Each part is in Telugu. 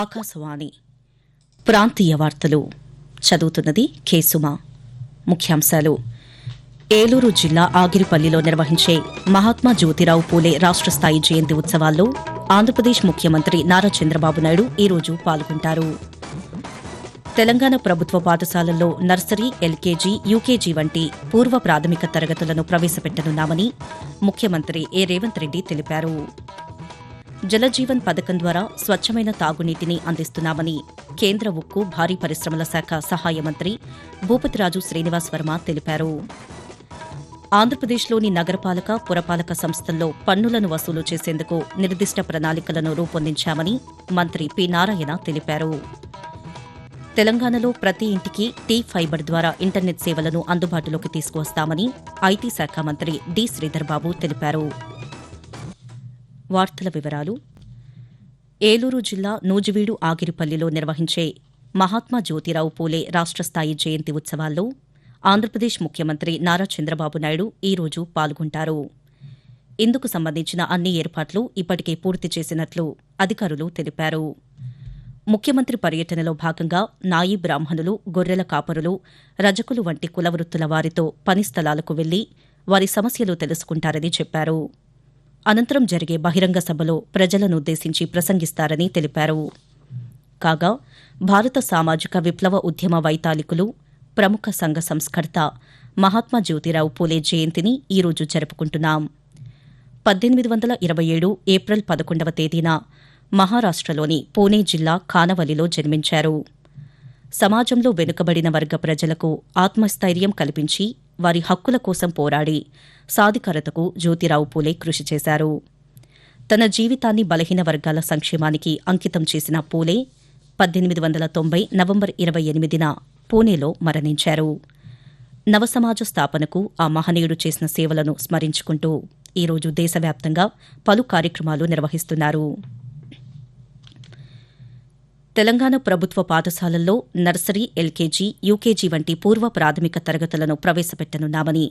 ఆకాశవాణి ప్రాంతీయ వార్తలు. చదువుతున్నది కేసుమా ముఖ్యాంశాలు. ఏలూరు జిల్లా ఆగిరిపల్లిలో నిర్వహించే మహాత్మా జ్యోతిరావు పూలే రాష్ట్ర స్థాయి జయంతి ఉత్సవాల్లో ఆంధ్రప్రదేశ్ ముఖ్యమంత్రి నారా చంద్రబాబు నాయుడు ఈరోజు పాల్గొంటారు. తెలంగాణ ప్రభుత్వ పాఠశాలల్లో నర్సరీ ఎల్కేజీ యూకేజీ వంటి పూర్వ ప్రాథమిక తరగతులను ప్రవేశపెట్టనున్నామని ముఖ్యమంత్రి ఏ రేవంత్ రెడ్డి తెలిపారు. జలజీవన్ పథకం ద్వారా స్వచ్ఛమైన తాగునీటిని అందిస్తున్నామని కేంద్ర ఉక్కు భారీ పరిశ్రమల శాఖ సహాయ మంత్రి భూపతిరాజు శ్రీనివాస్ వర్మ తెలిపారు. ఆంధ్రప్రదేశ్లోని నగరపాలక పురపాలక సంస్థల్లో పన్నులను వసూలు చేసేందుకు నిర్దిష్ట ప్రణాళికలను రూపొందించామని మంత్రి పి. నారాయణ తెలిపారు. తెలంగాణలో ప్రతి ఇంటికి టీ ఫైబర్ ద్వారా ఇంటర్నెట్ సేవలను అందుబాటులోకి తీసుకువస్తామని ఐటీ శాఖ మంత్రి డి. శ్రీధర్బాబు తెలిపారు. వార్తల వివరాలు. ఏలూరు జిల్లా నూజివీడు ఆగిరిపల్లిలో నిర్వహించే మహాత్మా జ్యోతిరావు పూలే రాష్ట్రస్థాయి జయంతి ఉత్సవాల్లో ఆంధ్రప్రదేశ్ ముఖ్యమంత్రి నారా చంద్రబాబు నాయుడు ఈరోజు పాల్గొంటారు. ఇందుకు సంబంధించిన అన్ని ఏర్పాట్లు ఇప్పటికే పూర్తి చేసినట్లు అధికారులు తెలిపారు. ముఖ్యమంత్రి పర్యటనలో భాగంగా నాయి బ్రాహ్మణులు గొర్రెల కాపరులు రజకులు వంటి కులవృత్తుల వారితో పని స్థలాలకు వెళ్ళి వారి సమస్యలు తెలుసుకుంటారని చెప్పారు. అనంతరం జరిగే బహిరంగ సభలో ప్రజలనుద్దేశించి ప్రసంగిస్తారని తెలిపారు. కాగా భారత సామాజిక విప్లవ ఉద్యమ వైతాళికులు ప్రముఖ సంఘ సంస్కర్త మహాత్మా జ్యోతిరావు పూలే జయంతిని ఈరోజు జరుపుకుంటున్నాం. పద్దెనిమిది వందల ఇరవై ఏడు ఏప్రిల్ పదకొండవ తేదీన మహారాష్టలోని పూణే జిల్లా ఖానవలిలో జన్మించారు. సమాజంలో వెనుకబడిన వర్గ ప్రజలకు ఆత్మస్థైర్యం కల్పించి వారి హక్కుల కోసం పోరాడి సాధికారతకు జ్యోతిరావు పూలే కృషి చేశారు. తన జీవితాన్ని బలహీన వర్గాల సంక్షేమానికి అంకితం చేసిన పూలే పద్దెనిమిది వందల తొంభై నవంబర్ ఇరవై ఎనిమిదిన పూణేలో మరణించారు. నవసమాజ స్థాపనకు ఆ మహనీయుడు చేసిన సేవలను స్మరించుకుంటూ ఈరోజు దేశవ్యాప్తంగా పలు కార్యక్రమాలు నిర్వహిస్తున్నారు. తెలంగాణ ప్రభుత్వ పాఠశాలల్లో నర్సరీ ఎల్కేజీ యూకేజీ వంటి పూర్వ ప్రాథమిక తరగతులను ప్రవేశపెట్టనున్నామని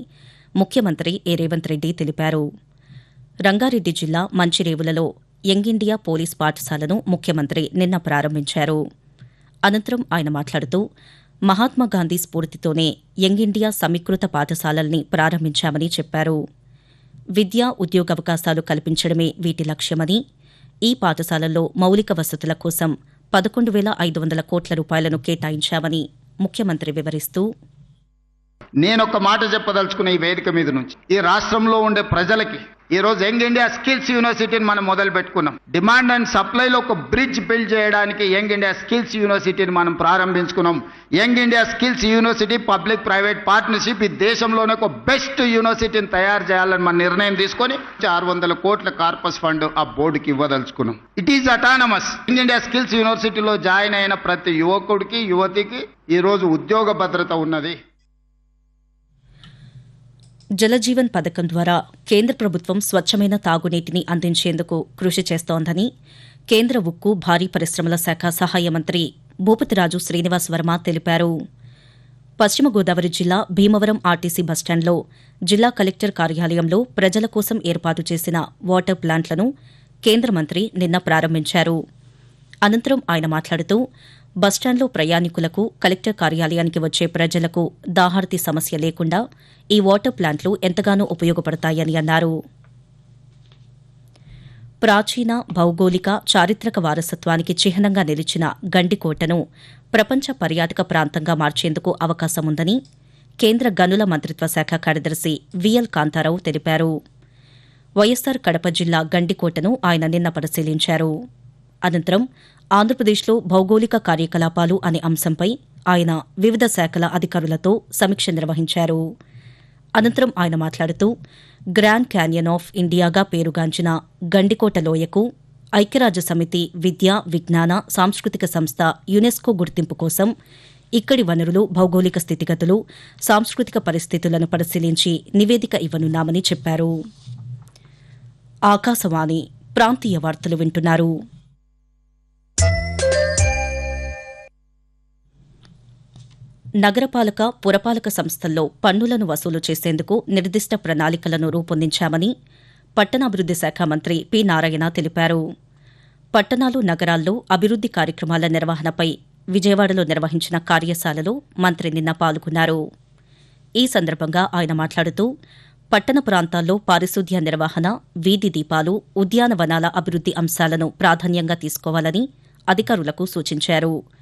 ముఖ్యమంత్రి ఏ. రేవంత్ రెడ్డి తెలిపారు. రంగారెడ్డి జిల్లా మంచిరేవులలో యంగ్ ఇండియా పోలీస్ పాఠశాలను ముఖ్యమంత్రి నిన్న ప్రారంభించారు. అనంతరం ఆయన మాట్లాడుతూ మహాత్మాగాంధీ స్ఫూర్తితోనే యంగ్ ఇండియా సమీకృత పాఠశాలల్ని ప్రారంభించామని చెప్పారు. విద్యా ఉద్యోగావకాశాలు కల్పించడమే వీటి లక్ష్యమని ఈ పాఠశాలల్లో మౌలిక వసతుల కోసం పదకొండు వేల ఐదు వందల కోట్ల రూపాయలను కేటాయించామని ముఖ్యమంత్రి వివరిస్తూ నేను ఒక మాట చెప్పదలుచుకున్న ఈ వేదిక మీద నుంచి ఈ రాష్ట్రంలో ఉండే ప్రజలకి ఈ రోజు యంగ్ ఇండియా స్కిల్స్ యూనివర్సిటీని మనం మొదలు పెట్టుకున్నాం. డిమాండ్ అండ్ సప్లైలో ఒక బ్రిడ్జ్ బిల్డ్ చేయడానికి యంగ్ ఇండియా స్కిల్స్ యూనివర్సిటీని మనం ప్రారంభించుకున్నాం. Young India skills university public private partnership ఈ దేశంలోనే ఒక బెస్ట్ యూనివర్సిటీని తయారు చేయాలని మన నిర్ణయం తీసుకొని ఆరు వందల కోట్ల కార్పస్ ఫండ్ ఆ బోర్డుకి ఇవ్వదలుచుకున్నాం. It is autonomous young India skills యూనివర్సిటీలో జాయిన్ అయిన ప్రతి యువకుడికి యువతికి ఈ రోజు ఉద్యోగ భద్రత ఉన్నది. జలజీవన్ పథకం ద్వారా కేంద్ర ప్రభుత్వం స్వచ్ఛమైన తాగునీటిని అందించేందుకు కృషి చేస్తోందని కేంద్ర ఉక్కు భారీ పరిశ్రమల శాఖ సహాయ మంత్రి భూపతిరాజు శ్రీనివాస్ వర్మ తెలిపారు. పశ్చిమ గోదావరి జిల్లా భీమవరం ఆర్టీసీ బస్టాండ్లో జిల్లా కలెక్టర్ కార్యాలయంలో ప్రజల కోసం ఏర్పాటు చేసిన వాటర్ ప్లాంట్లను కేంద్ర మంత్రి నిన్న ప్రారంభించారు. అనంతరం ఆయన మాట్లాడుతూ బస్టాండ్లో ప్రయాణికులకు కలెక్టర్ కార్యాలయానికి వచ్చే ప్రజలకు దాహార్తి సమస్య లేకుండా ఈ వాటర్ ప్లాంట్లు ఎంతగానో ఉపయోగపడతాయని అన్నారు. ప్రాచీన భౌగోళిక చారిత్రక వారసత్వానికి చిహ్నంగా నిలిచిన గండికోటను ప్రపంచ పర్యాటక ప్రాంతంగా మార్చేందుకు అవకాశముందని కేంద్ర గనుల మంత్రిత్వ శాఖ కార్యదర్శి విఎల్ కాంతారావు తెలిపారు. వైఎస్సార్ కడప జిల్లా గండికోటను ఆయన నిన్న పరిశీలించారు. అనంతరం ఆంధ్రప్రదేశ్లో భౌగోళిక కార్యకలాపాలు అనే అంశంపై ఆయన వివిధ శాఖల అధికారులతో సమీక్ష నిర్వహించారు. అనంతరం ఆయన మాట్లాడుతూ గ్రాండ్ క్యాన్యన్ ఆఫ్ ఇండియాగా పేరుగాంచిన గండికోట లోయకు ఐక్యరాజ్య సమితి విద్య విజ్ఞాన సాంస్కృతిక సంస్థ యునెస్కో గుర్తింపు కోసం ఇక్కడి వనరులు భౌగోళిక స్థితిగతులు సాంస్కృతిక పరిస్థితులను పరిశీలించి నివేదిక ఇవ్వనున్నామని చెప్పారు. ఆకాశవాణి ప్రాంతీయ వార్తలు వింటున్నారు. నగరపాలక పురపాలక సంస్థల్లో పన్నులను వసూలు చేసేందుకు నిర్దిష్ట ప్రణాళికలను రూపొందించామని పట్టణాభివృద్ది శాఖ మంత్రి పి. నారాయణ తెలిపారు. పట్టణాలు నగరాల్లో అభివృద్ది కార్యక్రమాల నిర్వహణపై విజయవాడలో నిర్వహించిన కార్యశాలలో మంత్రి నిన్న పాల్గొన్నారు. ఈ సందర్భంగా ఆయన మాట్లాడుతూ పట్టణ ప్రాంతాల్లో పారిశుద్ధ్య నిర్వహణ వీధి దీపాలు ఉద్యానవనాల అభివృద్ది అంశాలను ప్రాధాన్యంగా తీసుకోవాలని అధికారులకు సూచించారు.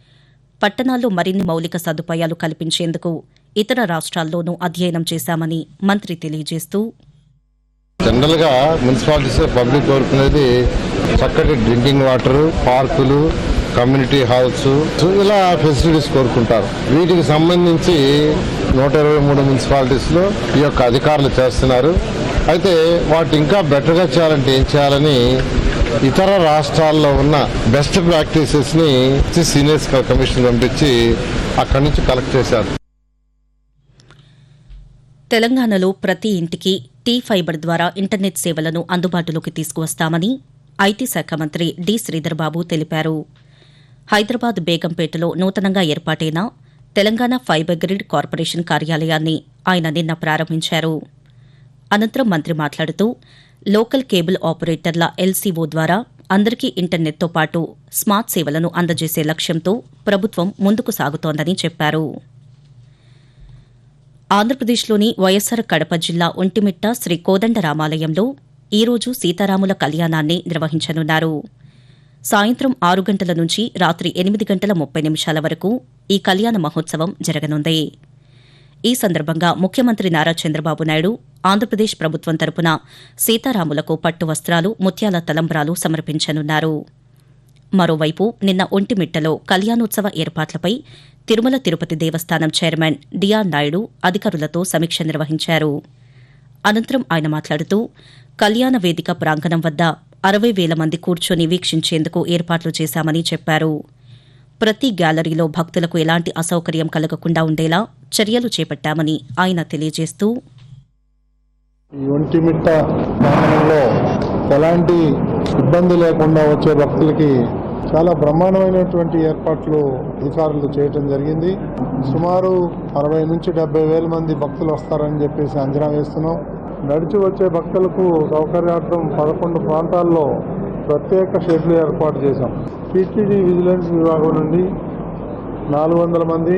పట్టణాల్లో మరిన్ని మౌలిక సదుపాయాలు కల్పించేందుకు ఇతర రాష్ట్రాల్లోనూ అధ్యయనం చేశామని మంత్రి తెలియజేస్తూ జనరల్గా మున్సిపాలిటీస్ పబ్లిక్ కోరుకునేది చక్కటి డ్రింకింగ్ వాటర్ పార్కులు కమ్యూనిటీ హాల్స్ ఇలా ఫెసిలిటీస్ కోరుకుంటారు. వీటికి సంబంధించి నూట ఇరవై మూడు మున్సిపాలిటీస్లో ఈ యొక్క అధికారులు చేస్తున్నారు. అయితే వాటి ఇంకా బెటర్గా చేయాలంటే ఏం చేయాలని ఇతర రాష్ట్రాల్లో ఉన్న బెస్ట్ ప్రాక్టీసెస్ని సీనియర్స్ కమిషన్ పంపించి అక్కడి నుంచి కలెక్ట్ చేశారు. తెలంగాణలో ప్రతి ఇంటికి టీ ఫైబర్ ద్వారా ఇంటర్నెట్ సేవలను అందుబాటులోకి తీసుకువస్తామని ఐటీ శాఖ మంత్రి డి శ్రీధర్బాబు తెలిపారు. హైదరాబాద్ బేగంపేటలో నూతనంగా ఏర్పాటైన తెలంగాణ ఫైబర్ గ్రిడ్ కార్పొరేషన్ కార్యాలయాన్ని ఆయన నిన్న ప్రారంభించారు. అనంతరం మంత్రి మాట్లాడుతూ లోకల్ కేబుల్ ఆపరేటర్ల ఎల్సీఓ ద్వారా అందరికీ ఇంటర్నెట్తో పాటు స్మార్ట్ సేవలను అందజేసే లక్ష్యంతో ప్రభుత్వం ముందుకు సాగుతోందని చెప్పారు. ఆంధ్రప్రదేశ్లోని వైఎస్సార్ కడప జిల్లా ఒంటిమిట్ట శ్రీ కోదండరామాలయంలో ఈరోజు సీతారాముల కళ్యాణాన్ని నిర్వహించనున్నారు. సాయంత్రం ఆరు గంటల నుంచి రాత్రి ఎనిమిది గంటల ముప్పై నిమిషాల వరకు ఈ కళ్యాణ మహోత్సవం జరగనుంది. ఈ సందర్భంగా ముఖ్యమంత్రి నారా చంద్రబాబు నాయుడు ఆంధ్రప్రదేశ్ ప్రభుత్వం తరపున సీతారాములకు పట్టు వస్త్రాలు ముత్యాల తలంబ్రాలు సమర్పించనున్నారు. మరోవైపు నిన్న ఒంటిమిట్టలో కళ్యాణోత్సవ ఏర్పాట్లపై తిరుమల తిరుపతి దేవస్థానం చైర్మన్ డిఆర్ నాయుడు అధికారులతో సమీక్ష నిర్వహించారు. అనంతరం ఆయన మాట్లాడుతూ కళ్యాణ వేదిక ప్రాంగణం వద్ద అరవై వేల మంది కూర్చొని వీక్షించేందుకు ఏర్పాట్లు చేశామని చెప్పారు. ప్రతి గ్యాలరీలో భక్తులకు ఎలాంటి అసౌకర్యం కలగకుండా ఉండేలా చర్యలు చేపట్టామని ఆయన తెలియజేస్తూ ఈ ఒంటిమిట్ట ప్రాంగణంలో ఎలాంటి ఇబ్బంది లేకుండా వచ్చే భక్తులకి చాలా బ్రహ్మాండమైనటువంటి ఏర్పాట్లు అధికారులు చేయటం జరిగింది. సుమారు అరవై నుంచి డెబ్బై వేల మంది భక్తులు వస్తారని చెప్పేసి అంచనా వేస్తున్నాం. నడిచి వచ్చే భక్తులకు సౌకర్యార్థం పదకొండు ప్రాంతాల్లో ప్రత్యేక షెడ్లు ఏర్పాటు చేశాం. టీటీడీ విజిలెన్స్ విభాగం నుండి నాలుగు వందల మంది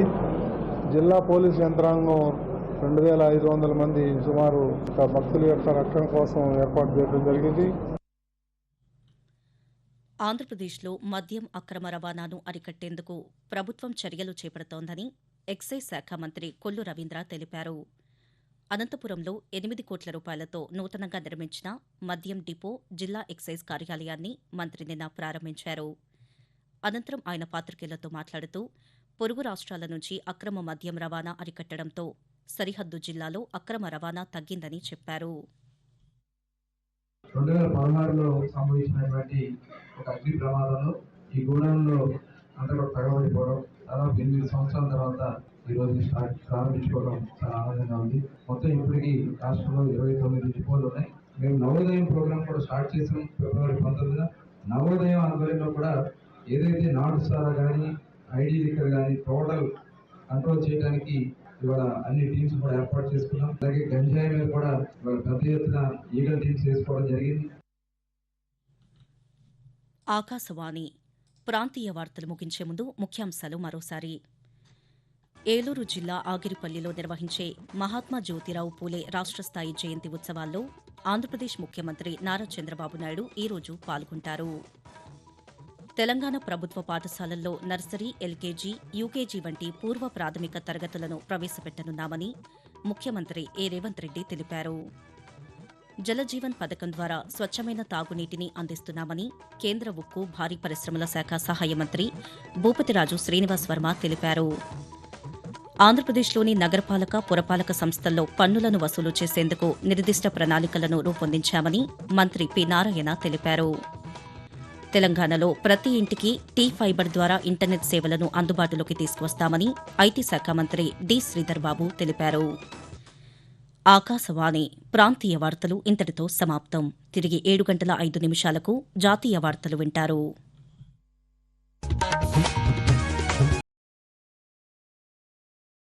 జిల్లా పోలీస్ యంత్రాంగం రెండు వేల ఐదు వందల మంది సుమారు భక్తుల యొక్క రక్షణ కోసం ఏర్పాటు చేయడం జరిగింది. ఆంధ్రప్రదేశ్లో మద్యం అక్రమ రవాణాను అరికట్టేందుకు ప్రభుత్వం చర్యలు చేపడుతోందని ఎక్సైజ్ శాఖ మంత్రి కొల్లు రవీంద్ర తెలిపారు. అనంతపురంలో ఎనిమిది కోట్ల రూపాయలతో నూతనంగా నిర్మించిన మద్యం డిపో జిల్లా ఎక్సైజ్ కార్యాలయాన్ని మంత్రి నిన్న ప్రారంభించారు. అనంతరం ఆయన పాత్రికేయులతో మాట్లాడుతూ పొరుగు రాష్ట్రాల నుంచి అక్రమ మద్యం రవాణా అరికట్టడంతో సరిహద్దు జిల్లాలో అక్రమ రవాణా తగ్గిందని చెప్పారు. రెండు వేల పదహారులో సంభవించినటువంటి ఒక అగ్ని ప్రమాదంలో ఈ గూడెంలో అంతా కూడా తగబడిపోవడం దాదాపు ఎనిమిది సంవత్సరాల తర్వాత ఈరోజు స్టార్ట్ ప్రారంభించుకోవడం చాలా ఆనందంగా ఉంది. మొత్తం ఇప్పటికీ రాష్ట్రంలో ఇరవై తొమ్మిది డిపోలు ఉన్నాయి. మేము నవోదయం ప్రోగ్రామ్ కూడా స్టార్ట్ చేసాం ఫిబ్రవరి పంతొమ్మిదిన. నవోదయం ఆధ్వర్యంలో కూడా ఏదైతే నాటు సారా కానీ ఐడి లిక్కర్ కానీ టోటల్ కంట్రోల్ చేయడానికి ఇవాళ అన్ని టీమ్స్ కూడా ఏర్పాటు చేసుకున్నాం. అలాగే గంజాయి మీద కూడా ఇవాళ పెద్ద ఎత్తున ఈగల్ టీమ్స్ వేసుకోవడం జరిగింది. ఆకాశవాణి ప్రాంతీయ వార్తలు ముగించే ముందు ముఖ్యాంశాలు మరోసారి. ఏలూరు జిల్లా ఆగిరిపల్లిలో నిర్వహించే మహాత్మా జ్యోతిరావు పూలే రాష్ట్ర స్థాయి జయంతి ఉత్సవాల్లో ఆంధ్రప్రదేశ్ ముఖ్యమంత్రి నారా చంద్రబాబు నాయుడు ఈరోజు పాల్గొంటారు. తెలంగాణ ప్రభుత్వ పాఠశాలల్లో నర్సరీ ఎల్కేజీ యూకేజీ వంటి పూర్వ ప్రాథమిక తరగతులను ప్రవేశపెట్టనున్నామని ముఖ్యమంత్రి ఏ రేవంత్ రెడ్డి తెలిపారు. జలజీవన్ పథకం ద్వారా స్వచ్ఛమైన తాగునీటిని అందిస్తున్నామని కేంద్ర ఉక్కు భారీ పరిశ్రమల శాఖ సహాయ మంత్రి భూపతిరాజు శ్రీనివాస్ వర్మ తెలిపారు. ఆంధ్రప్రదేశ్లోని నగరపాలక పురపాలక సంస్థల్లో పన్నులను వసూలు చేసేందుకు నిర్దిష్ట ప్రణాళికలను రూపొందించామని మంత్రి పి. నారాయణ తెలిపారు. తెలంగాణలో ప్రతి ఇంటికి టీ ఫైబర్ ద్వారా ఇంటర్నెట్ సేవలను అందుబాటులోకి తీసుకువస్తామని ఐటీ శాఖ మంత్రి డి. శ్రీధర్ బాబు తెలిపారు. ఆకాశవాణి ప్రాంతీయ వార్తలు ఇంతటితో సమాప్తం. తిరిగి ఏడు గంటల ఐదు నిమిషాలకు జాతీయ వార్తలు వింటారు.